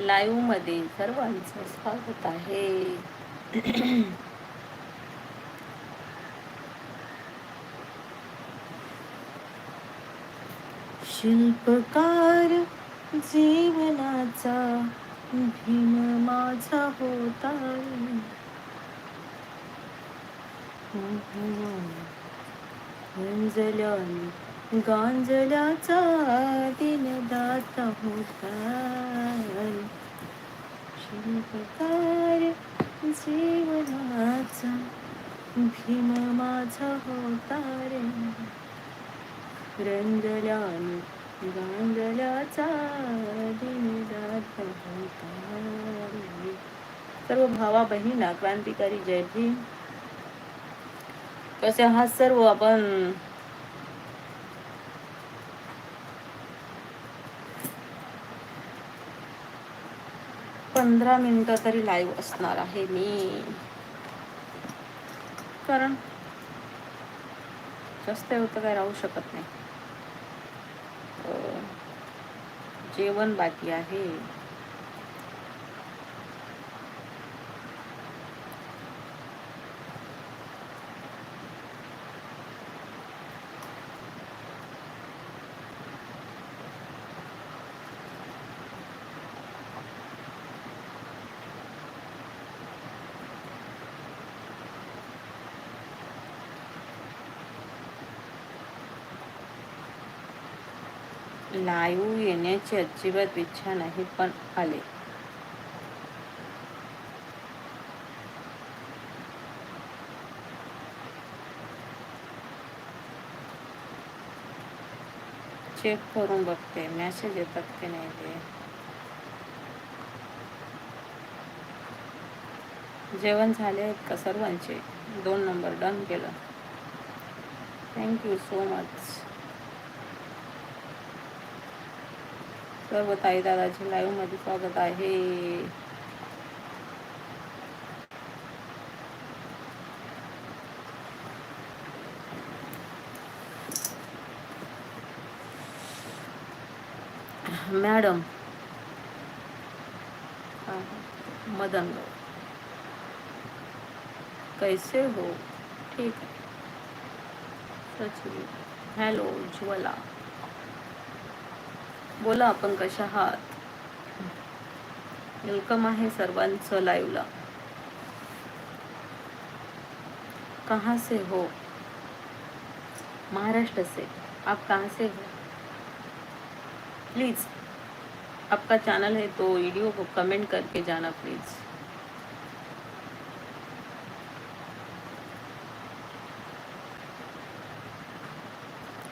लाईव्हमध्ये सर्वांचं स्वागत आहे. शिल्पकार जीवनाचा भीम माझा होता. गांजल्या गांजल्याचा दिनदाता होता शिल्पकार जीवनाचा भीम माझा होता रे रंगल्यान गांजल्याचा दिनदाता होता रे. सर्व भावा बहिणा क्रांतिकारी जय भीम कसे हा सर्व आपण? पंधरा मिनिटं तरी लाईव्ह असणार आहे मी. कारण जास्त होतं काय राहू शकत नाही. जेवण बाकी आहे. लाईव येण्याची अजिबात इच्छा नाही पण आले. चेक करून बघते मेसेज येतात की नाही ते. जेवण झाले आहेत का सर्वांचे? दोन नंबर डन केलं. थँक्यू सो मच सर्व ताई दादाचे लाईव्ह मध्ये स्वागत आहे. मॅडम. हा, मदन कैसे हो? ठीक है सचिन. हॅलो ज्वला. बोला आपण कशा आहात? वेलकम आहे सर्वांचं लाईव्हला. कहाँ से हो? महाराष्ट्र से. आप कहाँ से हो? प्लीज आपका चैनल है तो वीडियो को कमेंट करके जाना प्लीज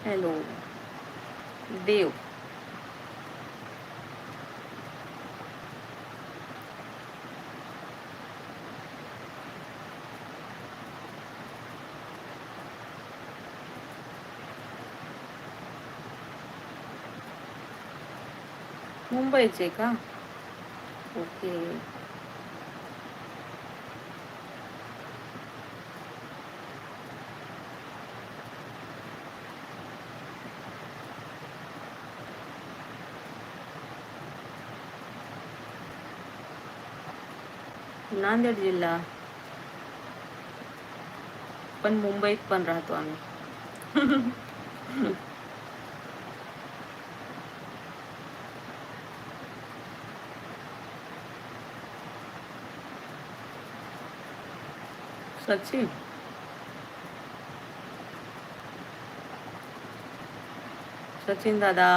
हेलो देव. मुंबईचे का? ओके. नांदेड जिल्हा. पण मुंबईत पण राहतो आम्ही. सचिन. सचिन दादा.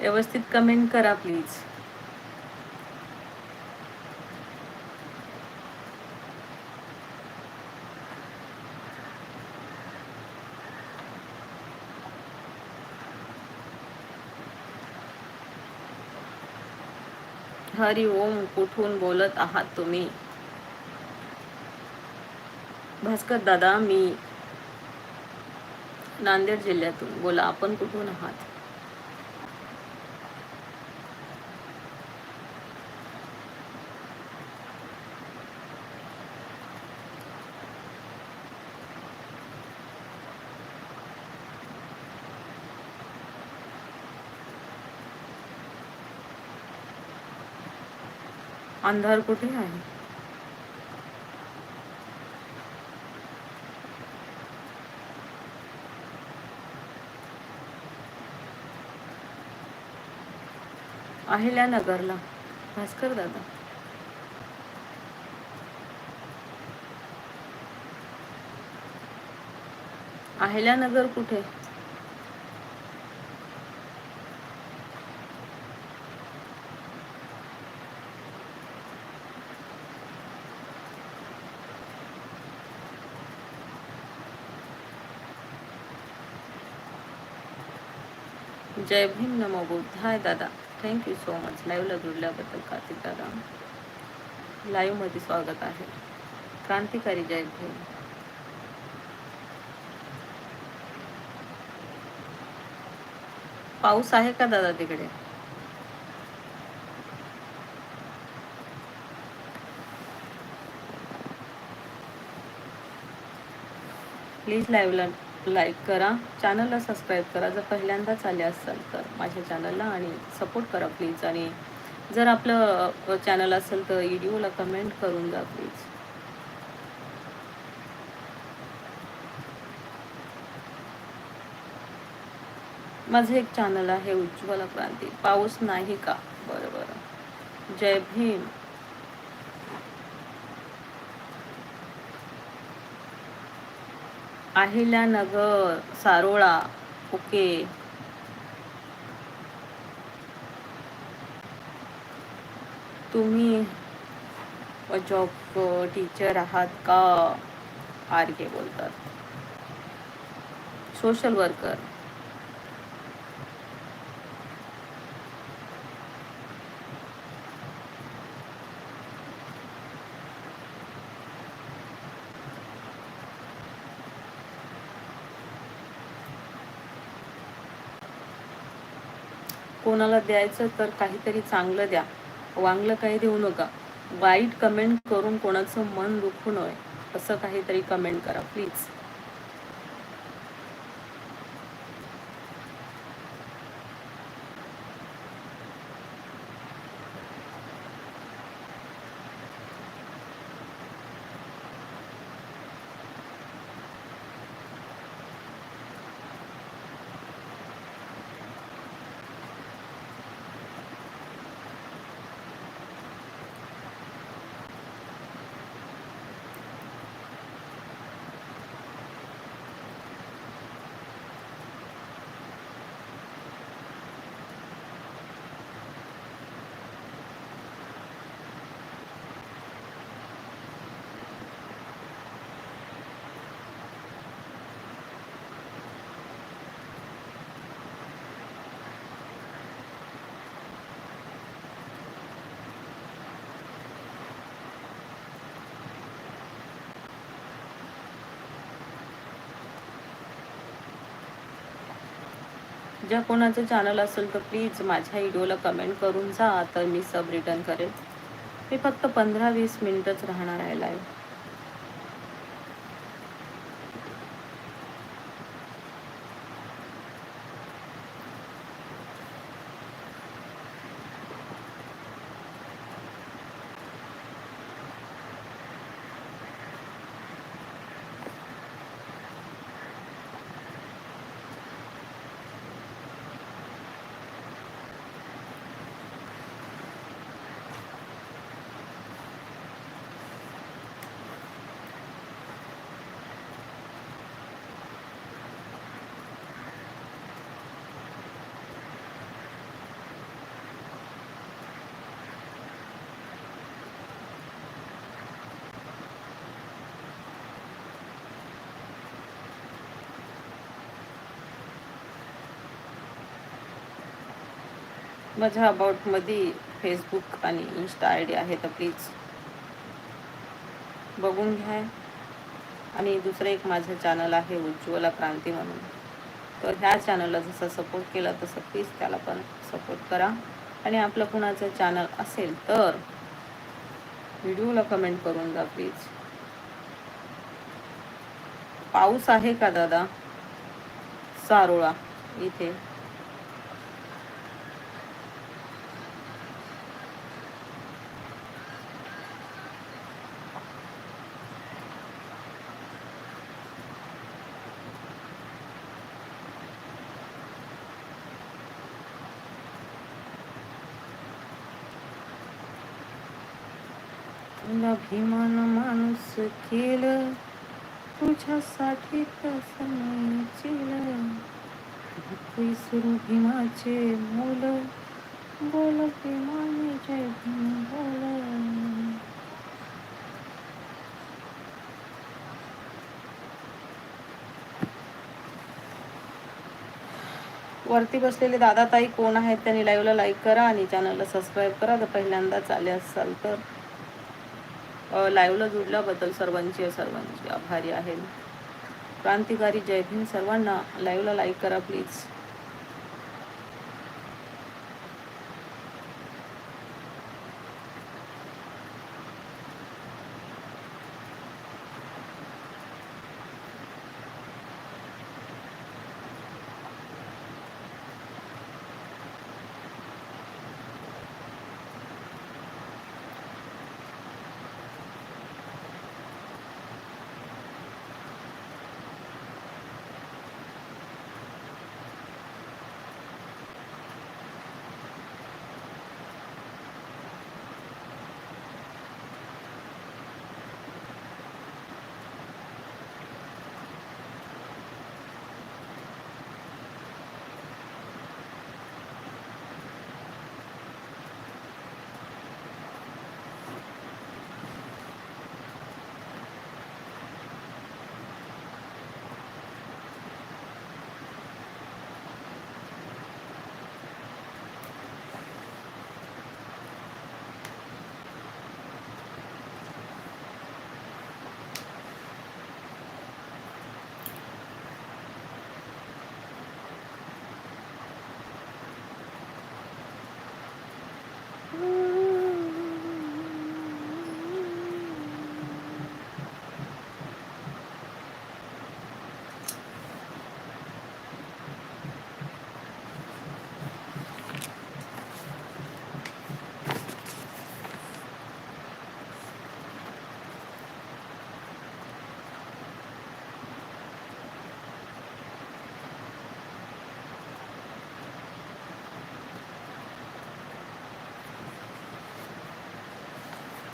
व्यवस्थित कमेंट करा प्लीज हरी ओम कुठून बोलत आहात तुम्ही? भास्कर दादा मी नांदेड जिल्ह्यातून. बोला आपण कुठून आहात? अंधार कुठे आहे? अहिल्यानगरला भास्कर दादा. अहिल्यानगर कुठे? जय भीम नमो बुद्धाय दादा. थँक्यू सो मच लाईव्हला जुडल्याबद्दल कार्तिक दादा. लाईव्हमध्ये स्वागत आहे. क्रांतिकारी जय भीम. पाऊस आहे का दादा तिकडे? प्लीज लाईव्हला लाईक करा. चॅनलला सबस्क्राईब करा. जर पहिल्यांदाच आले असाल तर माझ्या चॅनलला आणि सपोर्ट करा प्लीज आणि जर आपलं चॅनल असेल तर व्हिडिओला कमेंट करून जा प्लीज माझं एक चॅनल आहे उज्ज्वला क्रांती. पाऊस नाही का? बरं बरं. जय भीम. अहिल्यानगर सारोळा. ओके. तुम्ही जॉब टीचर आहात का? आर के बोलतात. सोशल वर्कर कोणाला द्यायचं तर काहीतरी चांगलं द्या. वांगलं काही देऊ नका. वाईट कमेंट करून कोणाचं मन दुखू नये. असं काहीतरी कमेंट करा प्लीज ज्या कोणाचं चॅनल असेल तर प्लीज माझ्या व्हिडिओला कमेंट करून जा. तर मी सब रिटर्न करेन मी फक्त पंधरा वीस मिनटंच राहणार आहे लाईव्ह माझ्या अबाउटमध्ये फेसबुक आणि इन्स्टा आय डी आहे तर प्लीज बघून घ्या. आणि दुसरं एक माझं चॅनल आहे उज्ज्वला क्रांती म्हणून. तर ह्या चॅनलला जसं सपोर्ट केला तसं प्लीज त्याला पण सपोर्ट करा. आणि आपलं कुणाचं चॅनल असेल तर व्हिडिओला कमेंट करून जा प्लीज पाऊस आहे का दादा? सारोळा इथे. अभिमान माणूस केलं. तुझ्यासाठी तसं भीमाचे मूल. बोल भीमाने जय भीम बोल. वरती बसलेले दादा ताई कोण आहेत? त्यांनी लाईव्हला लाईक करा आणि चॅनलला सबस्क्राईब करा. तर पहिल्यांदाच आले असाल तर. लाईव्हला जुडल्याबद्दल सर्वांची सर्वांची आभारी आहे क्रांतिकारी जय भीम सर्वांना लाईव्हला लाईक करा प्लीज.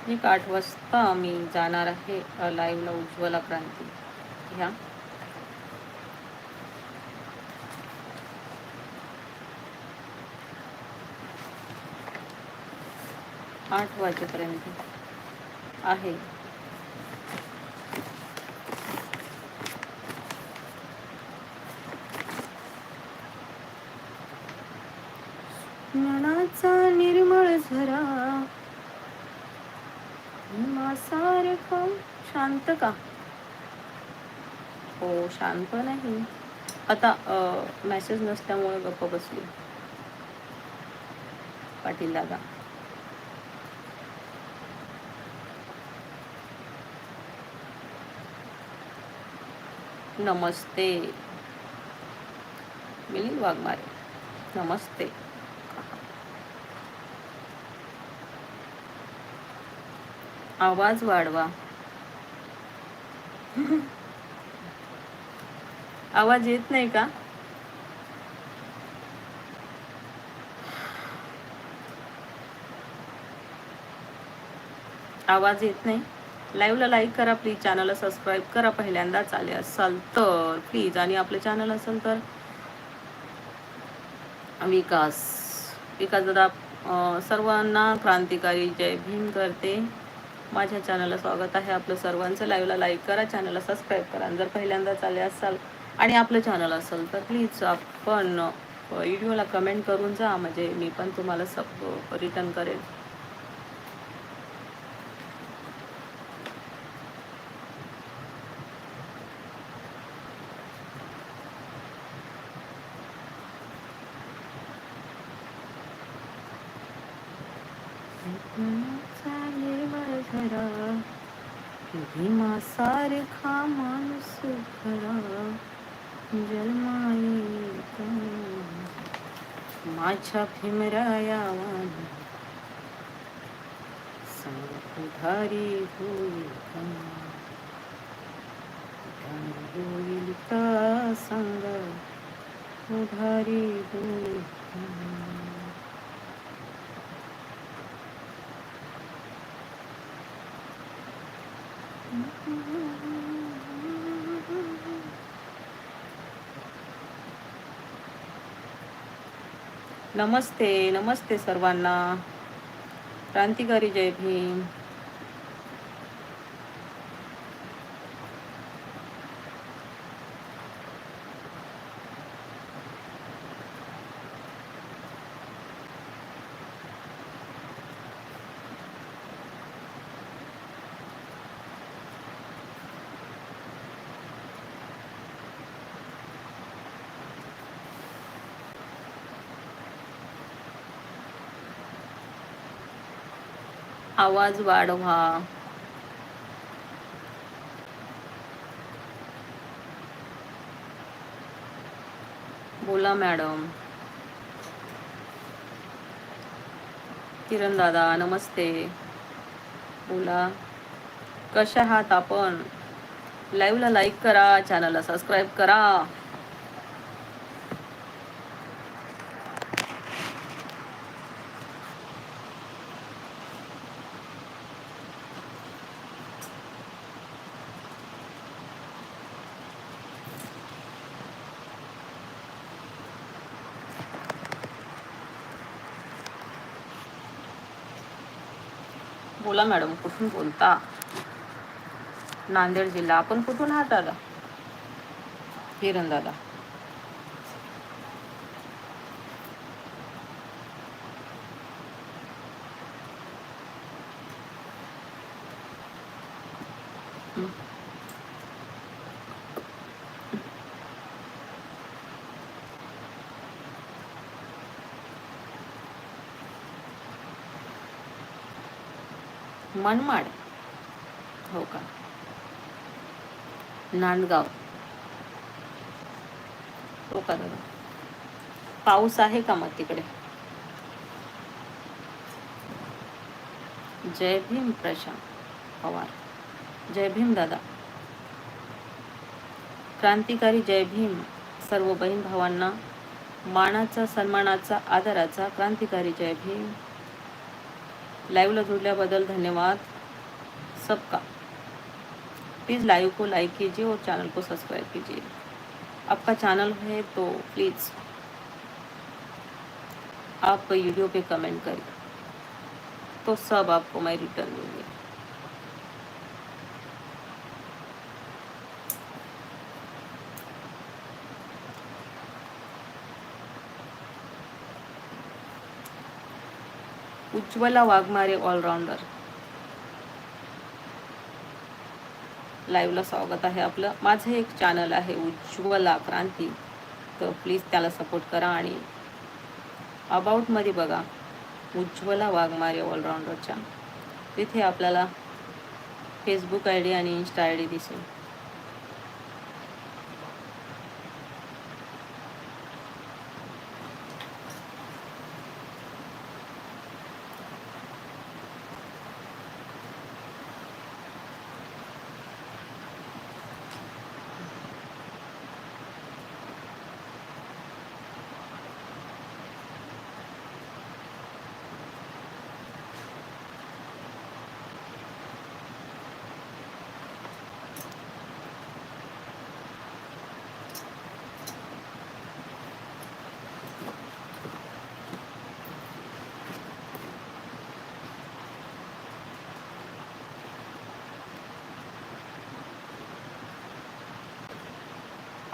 एक आठ वाजता मी जाणार आहे लाईव्हला उज्ज्वला क्रांती. ह्या आठ वाजेपर्यंत आहे. मनाचा निर्मळ झरा सारखं शांत का? हो शांत नाही. आता मेसेज नसल्यामुळे गप्प बसली. पाटील दादा. नमस्ते. मिलिंद वाघमारे. नमस्ते. आवाज वाढवा. आवाज येत नाही का? आवाज येत नाही. लाईव्हला लाईक करा प्लीज चॅनलला सबस्क्राईब करा. पहिल्यांदाच आले असाल तर प्लीज आणि आपलं चॅनल असेल तर विकास. विकास दादा सर्वांना क्रांतिकारी जय भीम करते. माझ्या चॅनलला स्वागत आहे. आपलं सर्वांचं लाईव्हला लाईक करा चॅनलला सबस्क्राईब करा. जर पहिल्यांदा चाले असाल आणि आपलं चॅनल असेल तर प्लीज आपण व्हिडिओला कमेंट करून जा. म्हणजे मी पण तुम्हाला सब रिटर्न करेन. Mm-hmm. खरा भीमा सारखा माणूस खरा जन्माई माझ्या भीमरायावान संग होईल होईल का? संग उधारी होईल नमस्ते नमस्ते सर्वांना. क्रांतिकारी जय भीम. आवाज वाढवा. बोला मॅडम. किरण दादा नमस्ते. बोला. कशा आहात आपण? लाईव्हला लाईक करा चॅनलला सबस्क्राईब करा. बोला मॅडम कुठून बोलता? नांदेड जिल्हा. आपण कुठून आहात दादा? हिरण दादा. मनमाड. हो का? नांदगाव. हो का दादा? पाऊस आहे का मग तिकडे? जय भीम प्रशांत पवार. जय भीम दादा. क्रांतिकारी जय भीम. सर्व बहीण भावांना मानाचा सन्मानाचा आदराचा क्रांतिकारी जय भीम. लाइवला जुड़ल्याबद्दल धन्यवाद सबका। प्लीज़ लाइव को लाइक कीजिए और चैनल को सब्सक्राइब कीजिए। आपका चैनल है तो प्लीज़ आप वीडियो पे कमेंट करें तो सब आपको मैं रिटर्न दूँगी। Ujjwala Waghmare all rounder. लाईव्हला स्वागत आहे आपलं. माझं एक चॅनल आहे उज्ज्वला क्रांती. तर प्लीज त्याला सपोर्ट करा आणि अबाउटमध्ये बघा उज्ज्वला वाघमारे ऑलराऊंडरच्या. तिथे आपल्याला फेसबुक आय डी आणि इन्स्टा आय डी दिसेल.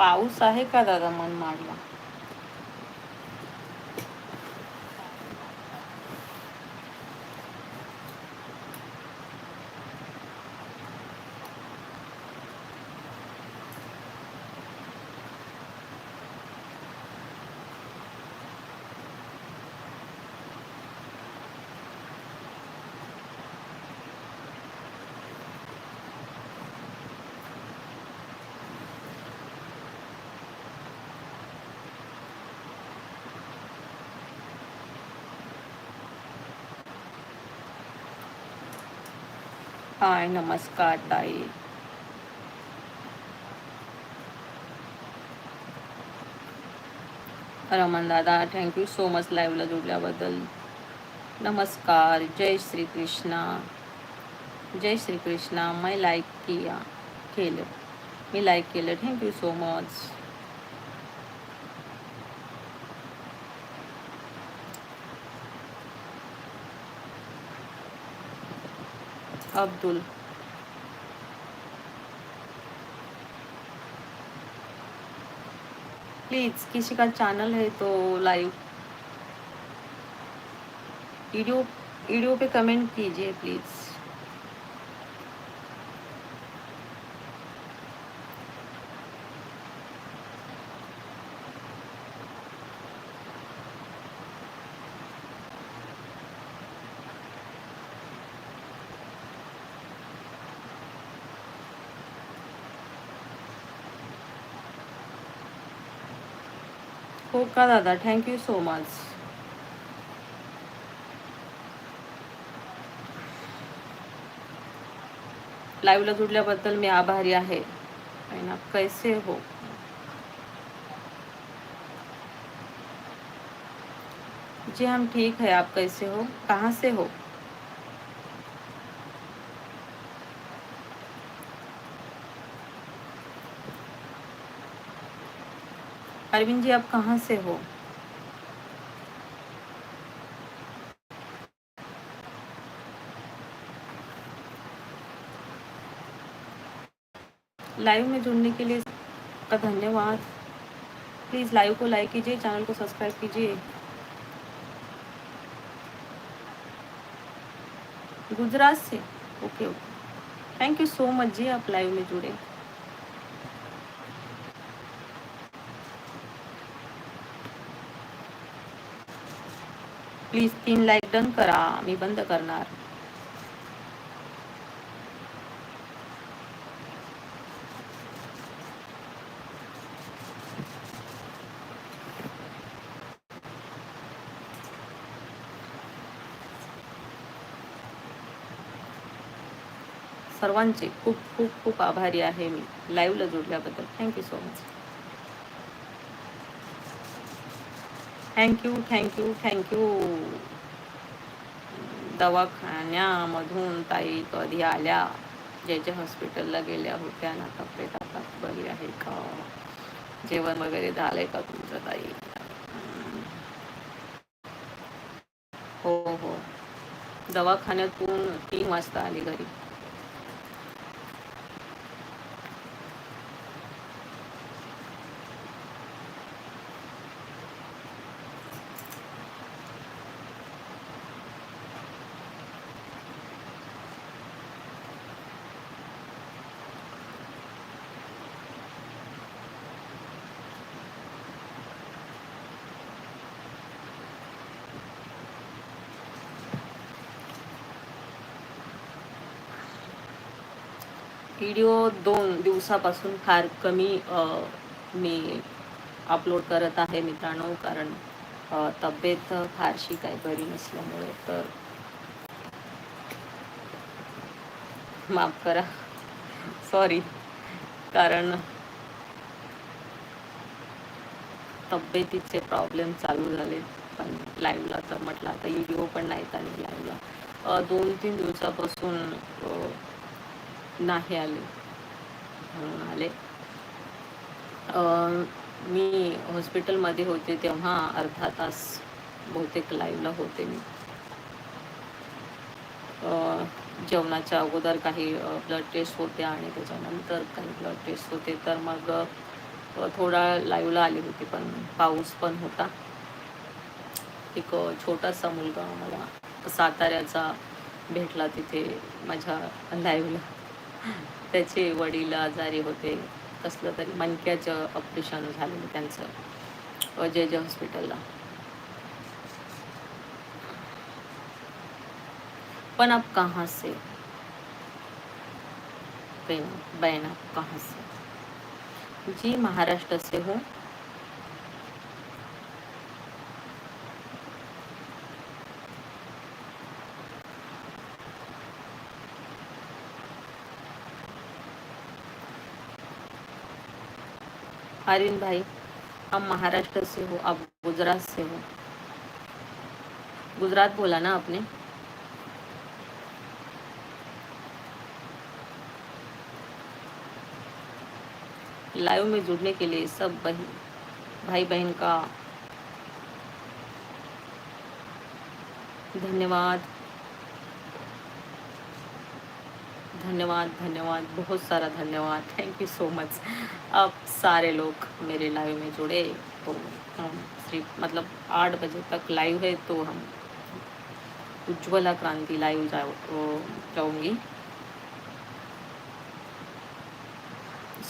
पाऊस आहे का दादा मन हाय नमस्कार ताई. रमन दादा थँक्यू सो मच लाईव्हला जोडल्याबद्दल. नमस्कार जय श्री कृष्णा. जय श्री कृष्णा मैं लाईक किया केलं. मी लाईक केलं thank you so much Abdul. Please किसी का चैनल है तो लाइव वीडियो वीडियो पे कमेंट कीजिए प्लीज़ हो दादा थैंक यू सो मच लाईव्हला जुडल्याबद्दल मी आभारी है ना? कैसे हो? जी, हम ठीक है. आप कैसे हो? कहाँ से हो? अरविंद जी, आप कहाँ से हो? लाइव में जुड़ने के लिए का धन्यवाद। प्लीज़ लाइव को लाइक कीजिए, चैनल को सब्सक्राइब कीजिए। गुजरात से? Okay okay. Thank you so much ji, आप लाइव में जुड़े। प्लीज तीन लाईक डन करा. मी बंद करणार. सर्वांचे खूप खूप खूप आभारी आहे मी. लाईव्हला जोडल्याबद्दल. Thank you so much thank you thank you thank you दवाखान्यामधून ताई कधी आल्या? जे जे हॉस्पिटलला गेल्या होत्या ना तब्येत आता बरी आहे का? जेवण वगैरे झालंय का तुमचं ताई? हो हो. दवाखान्यातून तीन वाजता आली घरी. व्हिडिओ दोन दिवसापासून फार कमी मी अपलोड करत आहे मित्रांनो कारण तब्येत फारशी काही बरी नसल्यामुळे तर माफ करा. सॉरी कारण तब्येतीचे प्रॉब्लेम चालू झाले पण लाईव्हला तर म्हटलं आता व्हिडिओ पण नाहीत आणि लाईव्हला दोन तीन दिवसापासून नाही आले. म्हणून आले. मी हॉस्पिटलमध्ये होते तेव्हा अर्धा तास बहुतेक लाईव्हला होते मी. जेवणाच्या अगोदर काही ब्लड टेस्ट होते आणि त्याच्यानंतर काही ब्लड टेस्ट होते. तर मग थोडा लाईव्हला आली होती पण पाऊस पण होता. एक छोटासा मुलगा मला साताऱ्याचा भेटला तिथे माझ्या लाईव्हला त्याचे वडील आजारी होते. कसलं तरी मणक्याचं ऑपरेशन झालेलं त्यांचं. जे जे हॉस्पिटलला पण आप कहाँ से? बहन आप कहाँ से? जी महाराष्ट्र से हो आर्यन भाई आप महाराष्ट्र से हो, आप गुजरात से हो। गुजरात बोला ना आपने? लाइव में जुड़ने के लिए सब बहन, भाई बहन का धन्यवाद। धन्यवाद धन्यवाद, बहुत सारा धन्यवाद। थैंक यू सो मच अब सारे लोग मेरे लाइव में जुड़े तो हम सिर्फ़ मतलब आठ बजे तक लाइव है तो हम उज्ज्वला क्रांति लाइव जाओ जाऊँगी।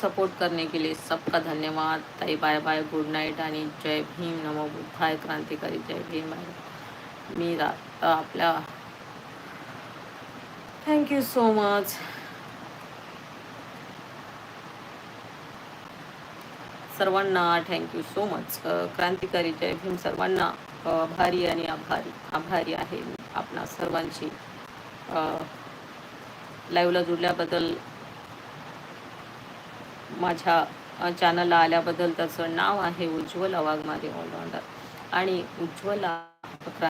सपोर्ट करने के लिए सबका धन्यवाद। ताई बाय बाय गुड नाईट आणि जय भीम, नमो बुद्धाय, क्रांतिकारी, जय भीम आहे मी रा आपल्या थँक्यू सो मच सर्वांना थँक्यू सो मच क्रांतिकारी जय भीम सर्वांना आभारी भारी आणि आभारी आभारी आहे आपणा सर्वांची. लाईव्हला जुळल्याबद्दल माझ्या चॅनलला आल्याबद्दल त्याचं नाव आहे उज्ज्वला वाघमारे ऑलराऊंडर आणि उज्ज्वला